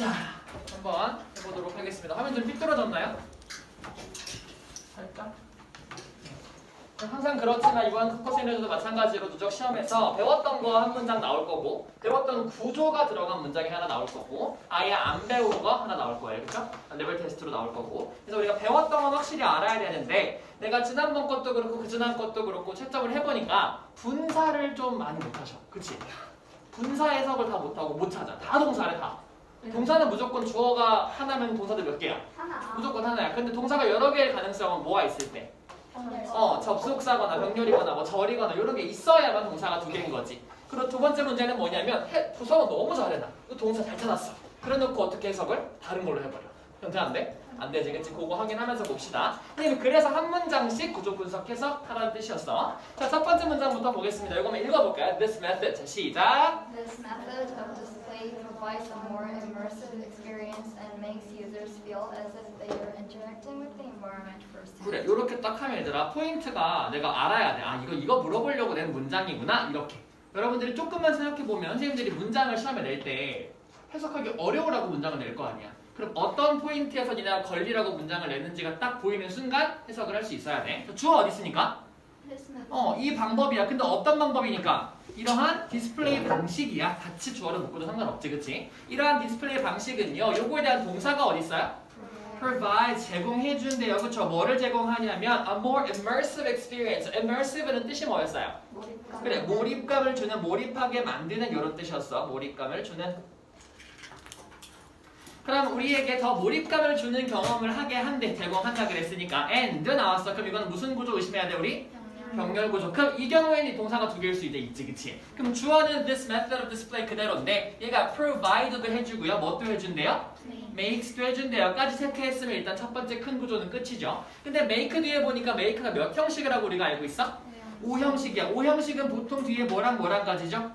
자, 한번 해보도록 하겠습니다. 화면 좀 삐뚤어졌나요? 살짝. 항상 그렇지만 이번 커커시너즈도 마찬가지로 누적 시험에서 배웠던 거 한 문장 나올 거고 배웠던 구조가 들어간 문장이 하나 나올 거고 아예 안 배운 거 하나 나올 거예요 그렇죠? 레벨 테스트로 나올 거고 그래서 우리가 배웠던 건 확실히 알아야 되는데 내가 지난번 것도 그렇고 그 지난 것도 그렇고 채점을 해보니까 분사를 좀 많이 못하셔 그치? 분사 해석을 다 못하고 못 찾아 다 동사래 다 동사는 무조건 주어가 하나면 동사들 몇 개야? 하나. 무조건 하나야 근데 동사가 여러 개일 가능성은 뭐가 있을 때? 어, 접속사거나 병렬이거나 뭐 절이거나 이런 게 있어야만 동사가 두 개인 거지. 그리고 두 번째 문제는 뭐냐면 해, 부서가 너무 잘해 나. 이 동사 잘 찾았어. 그래놓고 어떻게 해석을 다른 걸로 해버려. 그럼 돼안 돼? 안 되지, 그치? 그거 확인하면서 봅시다. 선생님 그래서 한 문장씩 구조 분석해서 하라는 뜻이었어. 자, 첫 번째 문장부터 보겠습니다. 이거 한번 읽어볼까요? This method. 자, 시작. This method of display provides a more immersive experience and makes users feel as if they are interacting with the environment firsthand. 그래, 이렇게 딱 하면 얘들아 포인트가 내가 알아야 돼. 아 이거 이거 물어보려고 낸 문장이구나 이렇게. 여러분들이 조금만 생각해 보면 선생님들이 문장을 시험에 낼 때 해석하기 어려우라고 문장을 낼 거 아니야. 그럼 어떤 포인트에서 니네가 걸리라고 문장을 냈는지가 딱 보이는 순간 해석을 할 수 있어야 돼. 주어 어디 있으니까? 어, 이 방법이야. 근데 어떤 방법이니까? 이러한 디스플레이 방식이야. 같이 주어를 묶어도 상관없지, 그치? 이러한 디스플레이 방식은요. 요거에 대한 동사가 어디 있어요? provide 제공해준대요. 그쵸? 뭐를 제공하냐면 a more immersive experience. immersive는 뜻이 뭐였어요? 몰입감. 그래, 몰입감을 주는, 몰입하게 만드는 이런 뜻이었어. 몰입감을 주는. 그럼 우리에게 더 몰입감을 주는 경험을 하게 한대. 제공한다 그랬으니까 and 나왔어. 그럼 이건 무슨 구조 의심해야 돼, 우리? 병렬 구조. 그럼 이 경우에는 이 동사가 두 개일 수 있대, 있지, 그치? 그럼 주어는 this method of display 그대로인데 얘가 provide도 해주고요. 뭣도 해준대요? makes도 해준대요까지 체크했으면 일단 첫 번째 큰 구조는 끝이죠. 근데 make 뒤에 보니까 make가 몇 형식이라고 우리가 알고 있어? 5형식이야. 5형식은 보통 뒤에 뭐랑 뭐랑 가지죠?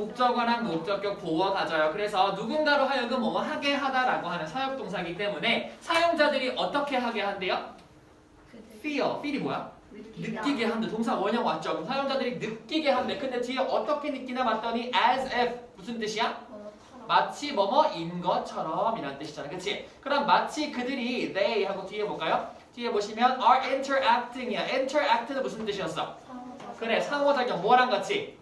목적어랑 목적격 보어 가져요. 그래서 누군가로 하여금 뭐 하게 하다라고 하는 사역 동사이기 때문에 사용자들이 어떻게 하게 한대요? feel. feel이 뭐야? 느끼게 한대. 동사 원형 왔죠. 그럼 사용자들이 느끼게 한대. 근데 뒤에 어떻게 느끼나 봤더니 as if 무슨 뜻이야? 마치 뭐뭐인 것처럼 이라는 뜻이잖아. 그치? 그럼 마치 그들이 they 하고 뒤에 볼까요? 뒤에 보시면 are interacting이야. interact는 무슨 뜻이었어? 그래 상호작용 뭐랑 같이?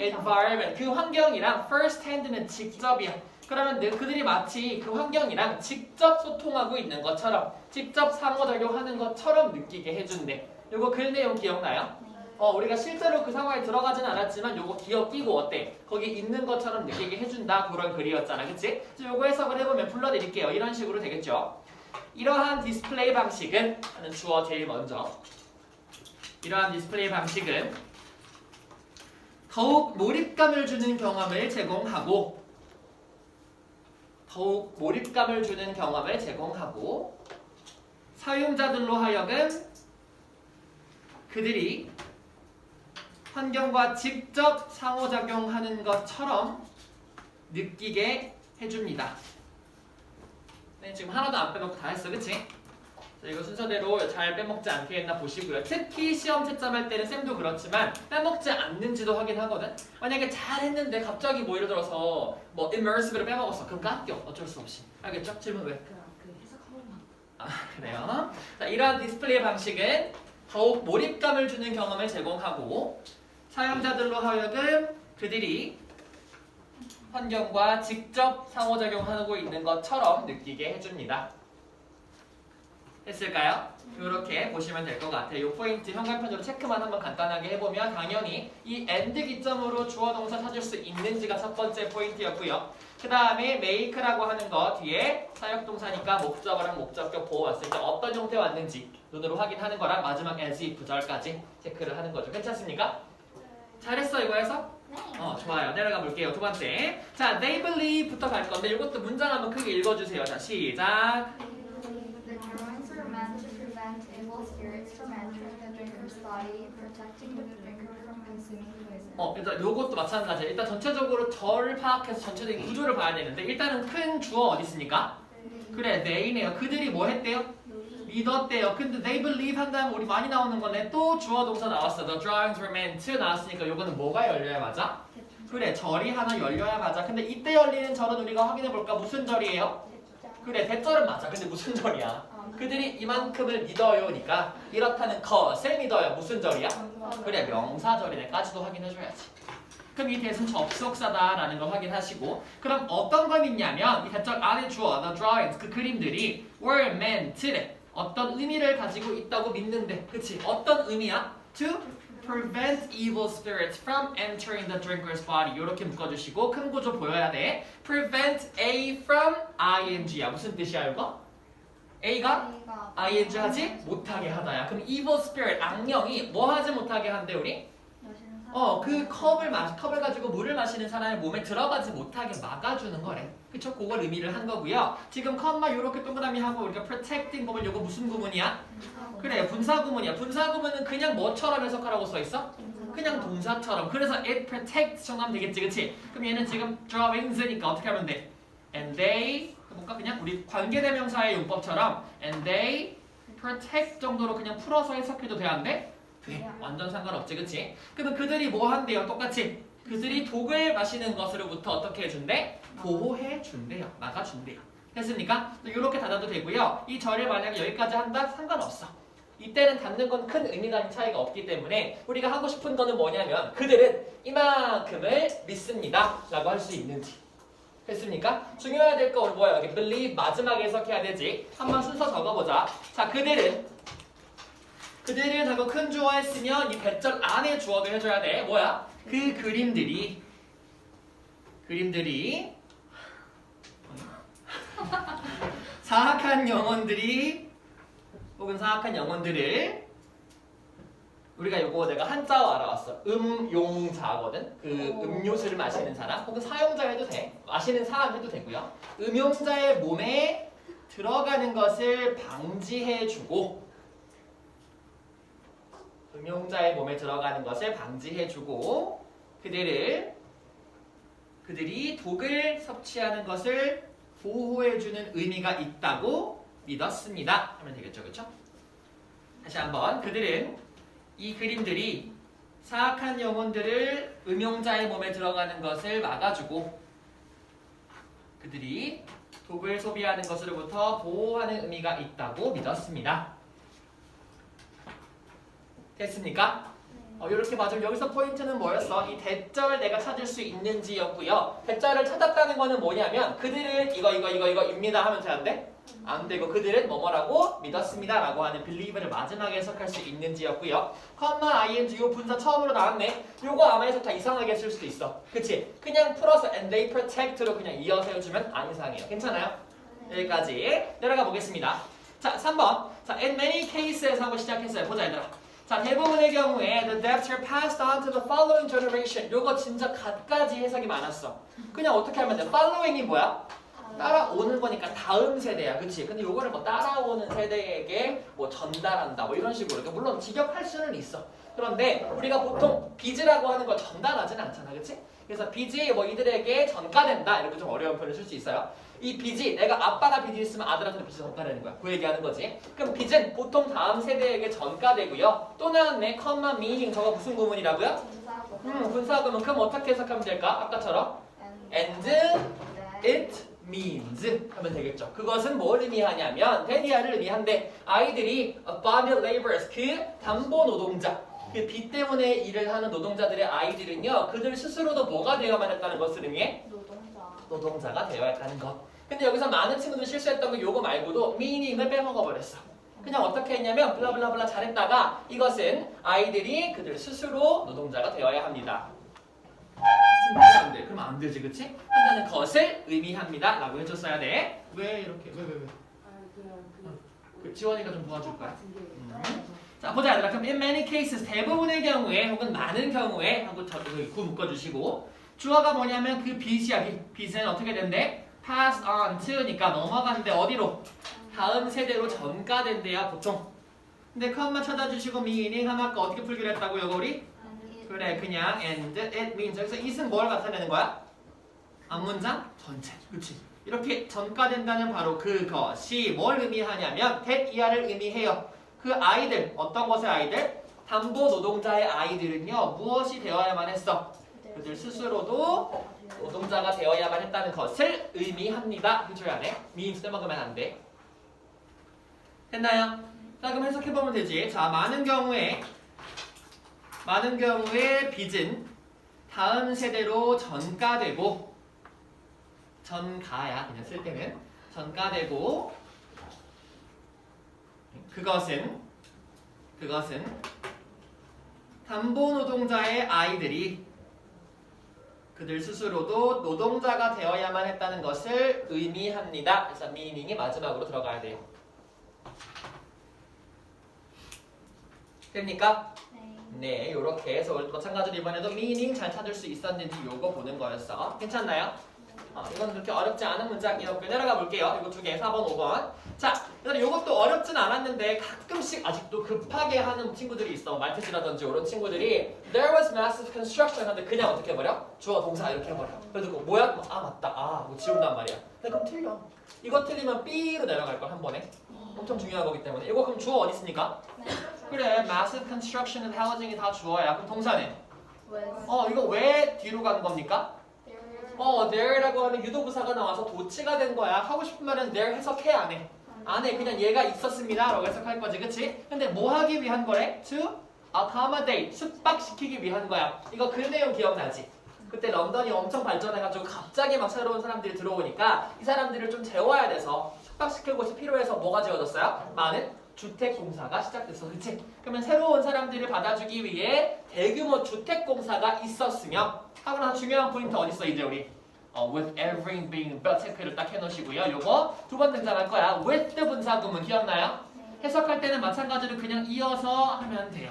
Environment 그 환경이랑 first hand는 직접이야. 그러면 느- 그들이 마치 그 환경이랑 직접 소통하고 있는 것처럼 직접 상호작용하는 것처럼 느끼게 해준대. 요거 글 내용 기억나요? 어 우리가 실제로 그 상황에 들어가진 않았지만 요거 기억 끼고 어때? 거기 있는 것처럼 느끼게 해준다 그런 글이었잖아 그치? 요거 해석을 해보면 불러드릴게요 이런 식으로 되겠죠 이러한 디스플레이 방식은 하는 주어 제일 먼저 이러한 디스플레이 방식은 더욱 몰입감을 주는 경험을 제공하고 더욱 몰입감을 주는 경험을 제공하고 사용자들로 하여금 그들이 환경과 직접 상호작용하는 것처럼 느끼게 해줍니다. 네, 지금 하나도 안 빼먹고 다 했어, 그치? 자, 이거 순서대로 잘 빼먹지 않게 했나 보시고요. 특히 시험 채점할 때는 쌤도 그렇지만 빼먹지 않는지도 확인하거든. 만약에 잘 했는데 갑자기 뭐 예를 들어서 뭐 immersive를 빼먹었어. 그럼 깎여. 어쩔 수 없이. 알겠죠? 질문 왜? 그 해석 한 번만. 아, 그래요. 자, 이러한 디스플레이 방식은 더욱 몰입감을 주는 경험을 제공하고 사용자들로 하여금 그들이 환경과 직접 상호작용하고 있는 것처럼 느끼게 해줍니다. 했을까요? 이렇게 보시면 될 것 같아요. 이 포인트 현관편으로 체크만 한번 간단하게 해보면 당연히 이 end 기점으로 주어 동사 찾을 수 있는지가 첫 번째 포인트였고요. 그 다음에 make라고 하는 거 뒤에 사역동사니까 목적어랑 목적격 보호 왔을 때 어떤 형태 왔는지 눈으로 확인하는 거랑 마지막 as if 부절까지 체크를 하는 거죠. 괜찮습니까? 잘했어 이거 해서? 네. 어 좋아요. 내려가 볼게요. 두 번째. 자, they believe부터 갈 건데 이것도 문장 한번 크게 읽어주세요. 자, 시작. The drawings are meant to prevent evil spirits from entering the drinker's body, protecting the drinker from consuming poison. 어, 일단 요것도 마찬가지야. 일단 전체적으로 저를 파악해서 전체적인 구조를 봐야 되는데 일단은 큰 주어 어디 있습니까? 그래, they네요. 그들이 뭐 했대요? 믿었대요. 근데 they believe 한다면 우리 많이 나오는 거네. 또 주어 동사 나왔어. The drawings were meant to 나왔으니까 요거는 뭐가 열려야 맞아? 그래 절이 하나 열려야 맞아. 근데 이때 열리는 절은 우리가 확인해 볼까? 무슨 절이에요? 그래 대절은 맞아. 근데 무슨 절이야? 그들이 이만큼을 믿어요니까 이렇다는 것을 믿어요. 무슨 절이야? 그래 명사절이네까지도 확인해줘야지. 그럼 이 대신 접속사다라는 걸 확인하시고 그럼 어떤 걸 믿냐면 이 대절 안에 주어 the drawings 그 그림들이 were meant래 어떤 의미를 가지고 있다고 믿는데 그치 어떤 의미야? to prevent evil spirits from entering the drinker's body 이렇게 묶어주시고 큰 구조 보여야 돼 prevent A from ing야 무슨 뜻이야 이거? A가 ing 하지 못하게 하다야 그럼 evil spirit 악령이 뭐 하지 못하게 한대 우리? 어, 그 컵을 마, 컵을 가지고 물을 마시는 사람의 몸에 들어가지 못하게 막아주는 거래. 그쵸? 그걸 의미를 한 거고요. 지금 컵만 이렇게 동그라미 하고 우리가 protecting 보면 이거 무슨 구문이야? 그래, 분사 구문이야. 분사 구문은 그냥 뭐처럼 해석하라고 써 있어? 그냥 동사처럼. 그래서 it protects 정하면 되겠지, 그치? 그럼 얘는 지금 drawings니까 어떻게 하면 돼? And they 뭔가 그냥 우리 관계대명사의 용법처럼 and they protect 정도로 그냥 풀어서 해석해도 돼, 안 돼? 돼. 완전 상관없지, 그치? 그러면 그들이 뭐 한대요? 똑같이. 그들이 독을 마시는 것으로부터 어떻게 해준대? 보호해 준대요. 막아준대요. 됐습니까? 이렇게 닫아도 되고요. 이 절을 만약에 여기까지 한다? 상관없어. 이때는 닫는 건 큰 의미가 차이가 없기 때문에 우리가 하고 싶은 거는 뭐냐면 그들은 이만큼을 믿습니다. 라고 할 수 있는지. 됐습니까? 중요해야 될 거 뭐야? 여기 believe 마지막에 해석해야 되지. 한번 순서 적어보자. 자, 그들은 그들은 하고 큰 주어 했으면 이 배절 안에 주어도 해줘야 돼. 뭐야? 그 그림들이 그림들이 사악한 영혼들이 혹은 사악한 영혼들을 우리가 요거 내가 한자어 알아왔어. 음용자거든. 그 음료수를 마시는 사람 혹은 사용자 해도 돼. 마시는 사람 해도 되고요. 음용자의 몸에 들어가는 것을 방지해주고 음용자의 몸에 들어가는 것을 방지해주고 그들을 그들이 독을 섭취하는 것을 보호해주는 의미가 있다고 믿었습니다. 하면 되겠죠, 그렇죠? 다시 한번 그들은 이 그림들이 사악한 영혼들을 음용자의 몸에 들어가는 것을 막아주고 그들이 독을 소비하는 것으로부터 보호하는 의미가 있다고 믿었습니다. 됐습니까? 어, 이렇게 맞으면 여기서 포인트는 뭐였어? 이 대절을 내가 찾을 수 있는지였고요. 대절을 찾았다는 거는 뭐냐면 그들은 이거 이거 이거 이거입니다 하면 되는데 안 되고 그들은 뭐뭐라고 믿었습니다 라고 하는 believe를 마지막에 해석할 수 있는지였고요. 컴마 ing 요 분사 처음으로 나왔네. 요거 아마 해석 다 이상하게 쓸 수도 있어. 그치? 그냥 풀어서 and they protect로 그냥 이어서 해주면 안 이상해요. 괜찮아요? 여기까지 내려가 보겠습니다. 자, 3번. 자, in many cases 하고 시작했어요. 보자 얘들아. 자, 대부분의 경우에 the debts are passed on to the following generation. 요거 진짜 갖가지 해석이 많았어. 그냥 어떻게 하면 돼? following이 뭐야? 따라오는 거니까 다음 세대야, 그치? 근데 요거를 뭐 따라오는 세대에게 뭐 전달한다, 뭐 이런 식으로. 그러니까 물론 직역할 수는 있어. 그런데 우리가 보통 빚이라고 하는 걸 전달하진 않잖아, 그치? 그래서 빚이 뭐 이들에게 전가된다, 이렇게 좀 어려운 표현을 쓸 수 있어요. 이 빚이 내가 아빠가 빚이 있으면 아들한테 빚이 전가되는 거야. 그 얘기하는 거지. 그럼 빚은 보통 다음 세대에게 전가되고요. 또 나왔네, 컴마 미닝 저거 무슨 구문이라고요? 음, 분사구문. 그럼 어떻게 해석하면 될까? 아까처럼 and it means 하면 되겠죠. 그것은 뭘 의미하냐면 데리아를 의미한데 아이들이 bonded laborers 그 담보 노동자 그 빚 때문에 일을 하는 노동자들의 아이들은요 그들 스스로도 뭐가 되어만 했다는 것을 의미해 노동자. 노동자가 되어야 했다는 것. 근데 여기서 많은 친구들 실수했던 거 요거 말고도 meaning을 빼먹어 버렸어. 그냥 어떻게 했냐면 블라블라블라 잘했다가 이것은 아이들이 그들 스스로 노동자가 되어야 합니다. 안 돼. 그럼 안 되지, 그치? 한다는 것을 의미합니다. 라고 해줬어야 돼. 왜 이렇게, 왜, 왜, 왜? 그 지원이가 좀 도와줄 거야. 음. 자, 보자, 얘들아. 그럼 in many cases, 대부분의 경우에, 혹은 많은 경우에, 하고 저, 그, 구 묶어주시고, 주어가 뭐냐면 그 빚이야. 빚. 빚은 어떻게 된대? pass on to니까 넘어간대. 어디로? 다음 세대로 전가된대야, 보통. 근데 컴마 찾아주시고 meaning 하면 아까 어떻게 풀기로 했다고, 요거 우리? 그래 그냥 and it means 여기서 it은 뭘 나타내는 거야? 앞문장 전체 그치 이렇게 전가된다는 바로 그것이 뭘 의미하냐면 that 이하를 의미해요 그 아이들 어떤 것의 아이들? 담보 노동자의 아이들은요 무엇이 되어야만 했어? 그들 스스로도 노동자가 되어야만 했다는 것을 의미합니다. 해줘야 돼. means 빼먹으면 안 돼. 됐나요? 자 그럼 해석해보면 되지. 자 많은 경우에 많은 경우에 빚은 다음 세대로 전가되고 전가야 그냥 쓸 때는 전가되고 그것은 그것은 담보 노동자의 아이들이 그들 스스로도 노동자가 되어야만 했다는 것을 의미합니다. 그래서 meaning이 마지막으로 들어가야 돼요. 됩니까? 네. 네, 이렇게 해서 마찬가지로 이번에도 meaning 잘 찾을 수 있었는지 요거 보는 거였어. 괜찮나요? 어, 이건 그렇게 어렵지 않은 문장이었고 내려가 볼게요. 이거 두 개, 4번, 5번. 자, 그다음에 이것도 어렵진 않았는데 가끔씩 아직도 급하게 하는 친구들이 있어. 말티즈라든지 이런 친구들이 There was massive construction 하는데 그냥 어떻게 해버려? 주어 동사 이렇게 해버려. 그래서 그거 뭐야? 그럼 아 맞다. 아, 뭐 지운단 말이야. 근데 그럼 틀려. 이거 틀리면 B로 내려갈 걸 한 번에. 엄청 중요한 거기 때문에. 이거 그럼 주어 어디 있습니까? 네. 그래, massive construction and housing이 다 주어야. 그럼? Was 어, 이거 왜 뒤로 간 겁니까? there 어, there라고 하는 유도부사가 나와서 도치가 된 거야. 하고 싶은 말은 there 해석해 안 해? 안 해. 그냥 얘가 있었습니다. 라고 해석할 거지. 그치? 근데 뭐 하기 위한 거래? to accommodate. 숙박시키기 위한 거야. 이거 그 내용 기억나지? 그때 런던이 엄청 발전해가지고 갑자기 막 새로운 사람들이 들어오니까 이 사람들을 좀 재워야 돼서 숙박시킬 곳이 필요해서 뭐가 지어졌어요? 많은 주택공사가 시작됐어. 그치? 그러면 새로운 사람들을 받아주기 위해 대규모 주택공사가 있었으며 하고 나서 중요한 포인트 어디 있어 이제 우리 어, with everything being built 체크를 딱 해놓으시고요. 요거 두 번 등장할 거야. with the 분사구문 기억나요? 해석할 때는 마찬가지로 그냥 이어서 하면 돼요.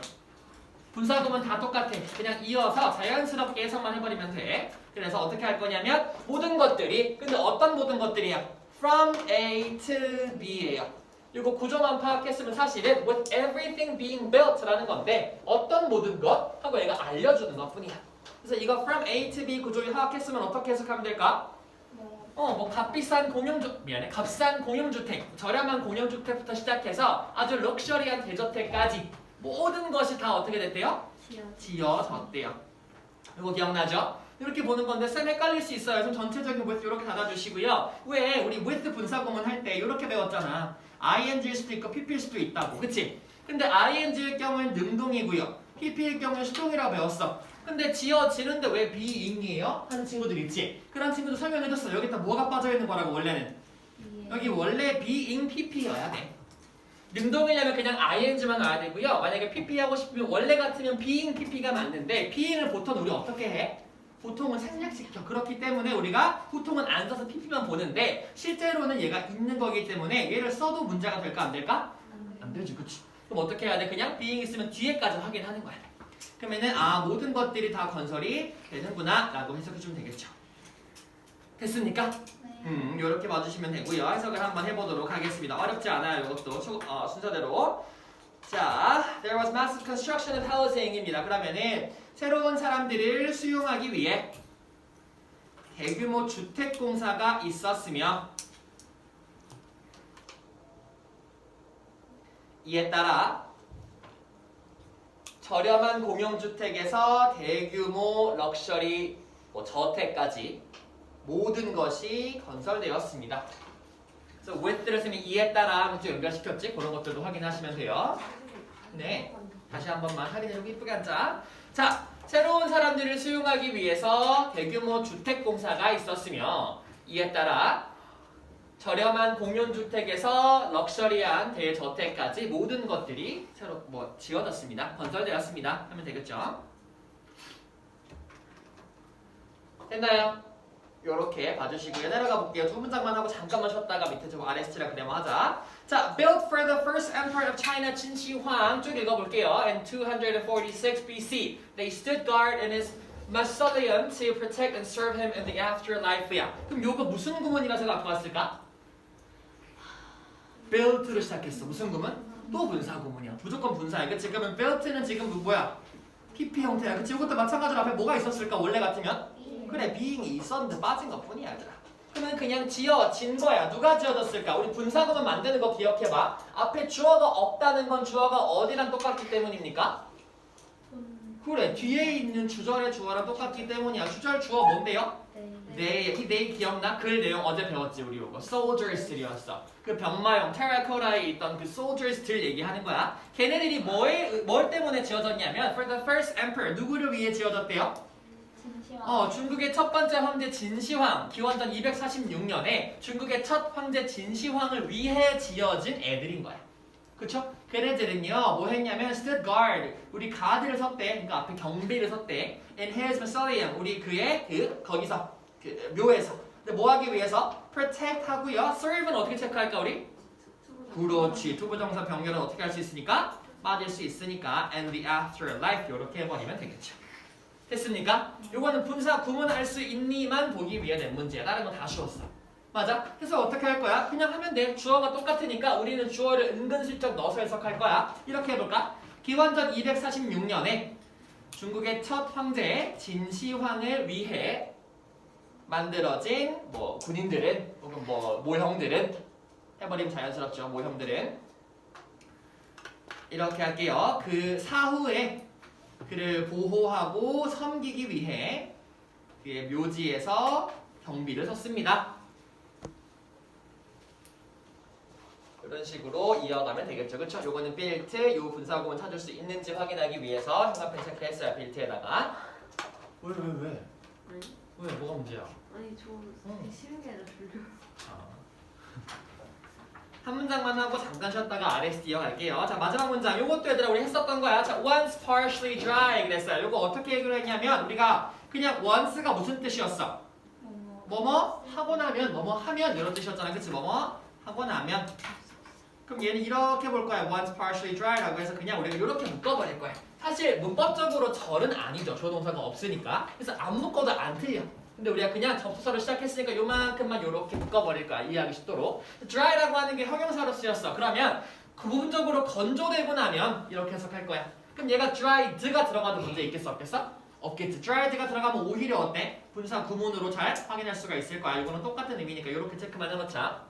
분사구문 다 똑같아. 그냥 이어서 자연스럽게 해석만 해버리면 돼. 그래서 어떻게 할 거냐면 모든 것들이 근데 어떤 모든 것들이야? From A to B예요. 이거 구조만 파악했으면 사실은 with everything being built라는 건데 어떤 모든 것 하고 얘가 알려주는 것뿐이야. 그래서 이거 from A to B 구조를 파악했으면 어떻게 해석하면 될까? 뭐 어, 뭐 값비싼 공용주 미안해 값싼 공용주택, 저렴한 공용주택부터 시작해서 아주 럭셔리한 대저택까지 모든 것이 다 어떻게 됐대요? 지어졌대요. 이거 기억나죠? 이렇게 보는 건데 쌤 헷갈릴 수 있어요. 좀 전체적인 with 이렇게 닫아주시고요. 왜 우리 with 분사구문 할 때 이렇게 배웠잖아. ing일 수도 있고 pp일 수도 있다고, 그치? 근데 ing일 경우엔 능동이고요. pp일 경우엔 수동이라고 배웠어. 근데 지어지는데 왜 being이에요? 하는 친구들 있지? 그런 친구들 설명해줬어. 여기다 뭐가 빠져있는 거라고 원래는. 여기 원래 being pp여야 돼. 능동이려면 그냥 ing만 나와야 되고요. 만약에 pp 하고 싶으면 원래 같으면 being pp가 맞는데 being을 보통 우리 어떻게 해? 보통은 생략시켜. 그렇기 때문에 우리가 보통은 안 써서 pp만 보는데 실제로는 얘가 있는 거기 때문에 얘를 써도 문제가 될까 안 될까? 안 되지, 그치? 그럼 어떻게 해야 돼? 그냥 being 있으면 뒤에까지 확인하는 거야. 그러면은 아 모든 것들이 다 건설이 되는구나 라고 해석해주면 되겠죠. 됐습니까? 네. 음, 이렇게 봐주시면 되고요. 해석을 한번 해보도록 하겠습니다. 어렵지 않아요. 이것도 수- 어, 순서대로. 자, there was massive construction of housing입니다. 그러면은 새로운 사람들을 수용하기 위해 대규모 주택 공사가 있었으며 이에 따라 저렴한 공용주택에서 대규모 럭셔리 뭐 저택까지 모든 것이 건설되었습니다. 그래서 with를 쓰면 이에 따라 좀 연결시켰지? 그런 것들도 확인하시면 돼요. 네. 다시 한 번만 할인해주고 이쁘게 앉아. 자, 새로운 사람들을 수용하기 위해서 대규모 주택공사가 있었으며 이에 따라 저렴한 공용주택에서 럭셔리한 대저택까지 모든 것들이 새로 뭐 지어졌습니다. 건설되었습니다. 하면 되겠죠? 됐나요? 요렇게 봐주시고요. 내려가 볼게요. 두 문장만 하고 잠깐만 쉬었다가 밑에 좀 RST랑 그대로 하자. 자, built for the first emperor of China, Qin Shi Huang. 쭉 읽어볼게요. In 246 BC, they stood guard in his mausoleum to protect and serve him in the afterlife야. 그럼 요거 무슨 구문이가 제가 갖고 왔을까? built로 시작했어. 무슨 구문? 또 분사 구문이야. 무조건 분사야. 그치? 그러면 built는 지금 뭐야? PP 형태야. 그치? 이것도 마찬가지로 앞에 뭐가 있었을까? 원래 같으면? 그래 being이 있었는데 빠진 것 뿐이야 얘들아 그러면 그냥 지어진 거야 누가 지어졌을까 우리 분사구문 만드는 거 기억해봐 앞에 주어가 없다는 건 주어가 어디랑 똑같기 때문입니까? 그래 뒤에 있는 주절의 주어랑 똑같기 때문이야. 주절 주어 뭔데요? 네, 이 네 기억나? 그 내용 어제 배웠지 우리 이거 soldiers들이었어. 그 병마용 테라코타에 있던 그 soldiers들 얘기하는 거야. 걔네들이 뭐에 뭘 때문에 지어졌냐면 for the first emperor 누구를 위해 지어졌대요? 어, 중국의 첫 번째 황제 진시황 기원전 246년에 중국의 첫 황제 진시황을 위해 지어진 애들인 거야. 그쵸? 걔네들은요, 뭐 했냐면, stood guard, 우리 가드를 섰대, 그러니까 앞에 경비를 섰대, in his mausoleum, 우리 그의 그, 거기서, 그, 묘에서. 근데 뭐 하기 위해서? protect 하고요, serve는 어떻게 체크할까, 우리? 그렇지. 투부정사 병렬은 어떻게 할 수 있으니까? 빠질 수 있으니까, and the afterlife, 이렇게 해버리면 되겠죠. 됐습니까? 요거는 분사 구문할 수 있니만 보기 위해 낸 문제야. 다른 건 다 쉬웠어. 맞아? 그래서 어떻게 할 거야? 그냥 하면 돼. 주어가 똑같으니까 우리는 주어를 은근슬쩍 넣어서 해석할 거야. 이렇게 해볼까? 기원전 246년에 중국의 첫 황제 진시황을 위해 만들어진 뭐 군인들은 혹은 뭐 모형들은 해버리면 자연스럽죠. 모형들은 이렇게 할게요. 그 사후에 그를 보호하고 섬기기 위해 그의 묘지에서 경비를 섰습니다. 이런 식으로 이어가면 되겠죠. 그렇죠? 요거는 빌트, 요 분사구문 찾을 수 있는지 확인하기 위해서 형광펜 체크했어요. 빌트에다가. 왜, 왜, 왜? 아니, 왜, 뭐가 문제야? 아니 저 응. 싫은 게 아니라 졸려. 한 문장만 하고 잠깐 쉬었다가 RS 이어갈게요. 자 마지막 문장. 요것도 얘들아 우리 했었던 거야. 자 once partially dry 그랬어요. 요거 어떻게 얘기를 했냐면 우리가 그냥 once가 무슨 뜻이었어? 뭐뭐 하고 나면 뭐뭐 하면 이런 뜻이었잖아. 그치? 뭐뭐 하고 나면 그럼 얘는 이렇게 볼 거야. once partially dry라고 해서 그냥 우리가 이렇게 묶어버릴 거야. 사실 문법적으로 절은 아니죠. 조동사가 없으니까. 그래서 안 묶어도 안 틀려. 근데 우리가 그냥 접수사로 시작했으니까 요만큼만 요렇게 묶어버릴 거야. 이해하기 쉽도록. dry라고 하는 게 형용사로 쓰였어. 그러면 그 부분적으로 건조되고 나면 이렇게 해석할 거야. 그럼 얘가 dried가 들어가도 문제 있겠어 없겠어? 없겠지. dried가 들어가면 오히려 어때? 분사 구문으로 잘 확인할 수가 있을 거야. 이거는 똑같은 의미니까 이렇게 체크만 해놓자.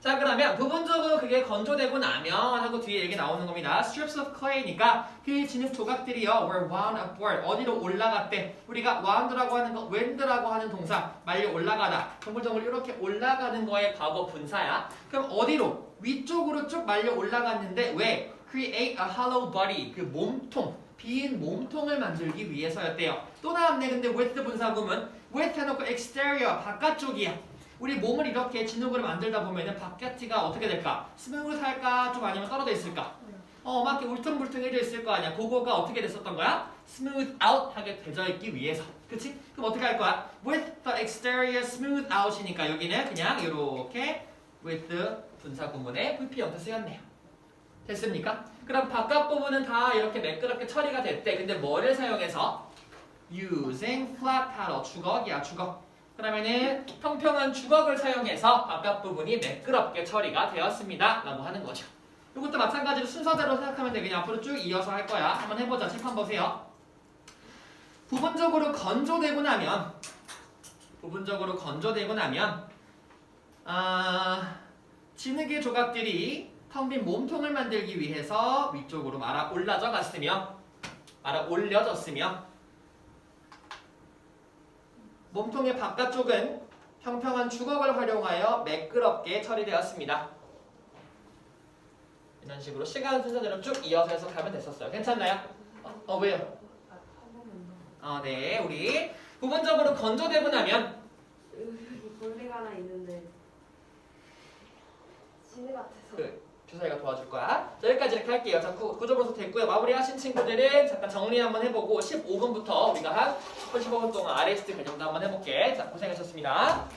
자 그러면 부분적으로 그게 건조되고 나면 하고 뒤에 얘기 나오는 겁니다. strips of clay니까 그 진흙 조각들이요 were wound upward 어디로 올라갔대. 우리가 wound라고 하는 거 wind라고 하는 동사 말려 올라가다. 동글동글 이렇게 올라가는 거의 과거 분사야. 그럼 어디로? 위쪽으로 쭉 말려 올라갔는데 왜? create a hollow body 그 몸통 빈 몸통을 만들기 위해서였대요. 또 나왔네. 근데 with 분사구문 with 해놓고 exterior 바깥쪽이야. 우리 몸을 이렇게 진흙으로 만들다 보면은 바깥이가 어떻게 될까? 스무스할까? 좀 아니면 떨어져 있을까? 어, 막 울퉁불퉁해져 있을 거 아니야. 그거가 어떻게 됐었던 거야? smooth out 하게 되져 있기 위해서. 그치? 그럼 어떻게 할 거야? with the exterior smooth out이니까 여기는 그냥 이렇게 with 분사 구문에 VP 형태 쓰였네요. 됐습니까? 그럼 바깥 부분은 다 이렇게 매끄럽게 처리가 됐대. 근데 뭐를 사용해서? using flat paddle 주걱이야 주걱. 그러면은 평평한 주걱을 사용해서 바깥 부분이 매끄럽게 처리가 되었습니다. 라고 하는 거죠. 이것도 마찬가지로 순서대로 생각하면 돼. 그냥 앞으로 쭉 이어서 할 거야. 한번 해보자. 책 한번 보세요. 부분적으로 건조되고 나면 부분적으로 건조되고 나면 아, 진흙의 조각들이 텅 빈 몸통을 만들기 위해서 위쪽으로 말아 올라져 갔으며 말아 올려졌으며 몸통의 바깥쪽은 평평한 주걱을 활용하여 매끄럽게 처리되었습니다. 이런 식으로 시간 순서대로 쭉 이어서 해석하면 됐었어요. 괜찮나요? 어, 어, 왜요? 어, 네, 우리 부분적으로 여기 벌레가 하나 있는데 진해 같아 주사위가 도와줄 거야. 자, 여기까지 이렇게 할게요. 자, 구, 구조 분석 됐고요. 마무리하신 친구들은 잠깐 정리 한번 해보고 15분부터 우리가 한 15분 동안 RST 개념도 한번 해볼게. 자, 고생하셨습니다.